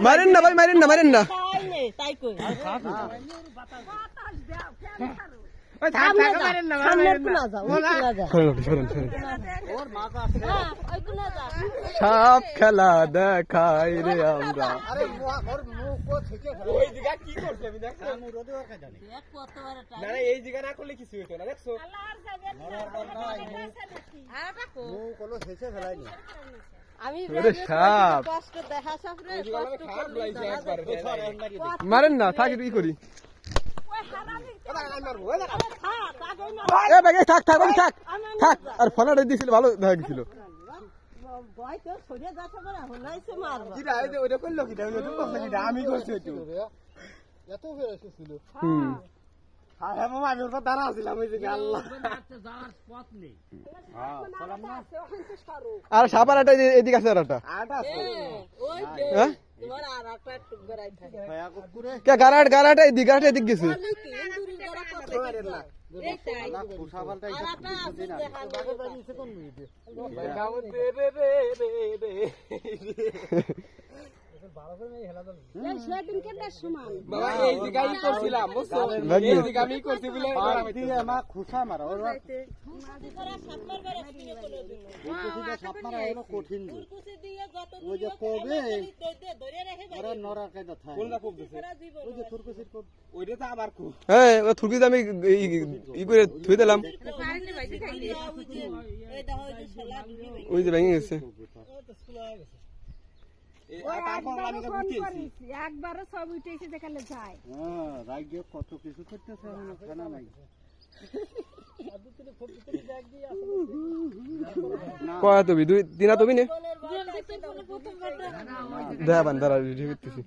মারেন না ভাই মারেন না মারেন না। সাপ খেলা দেখাই রে আমরা। এই জায়গা না। করলে কিছু হতো না দেখছ আমি ওরে সাপ। কষ্ট মারেন না থাক একটু ই করি। থাক থাক থাক থাক আর ফোনাটা দিয়েছিল ভালো দেখা গেছিল। আমি করছি একটু। হুম। হ্যাঁ হ্যাঁ মামা আমি ওর দাঁড়া আছিলাম ওই জায়গায় আল্লাহ আর সাপার আটা এদিকে আছে আর আটা হ্যাঁ আর কে গারাট গারাটা এদিকে গারাটা এদিকে গেছে বলে কি ইন্দুরি যারা কত এইটাই আর একটা আছে দেখা এই সেদিন কেটে সমান। বাবা এই জায়গায় করছিলাম বুঝছ? নাকি? এই জায়গা আমি ওই যে কবে? হ্যাঁ ই- করে থুই দিলাম। ওই যে ভেঙে গেছে। একবারও কত কিছু করতেছে এখন নাই কয়া তুমি দুই দিনা তুমি নে বোনের বাচ্চা প্রথম ঘটনা দেখা দাঁড়া রেডি করতেছি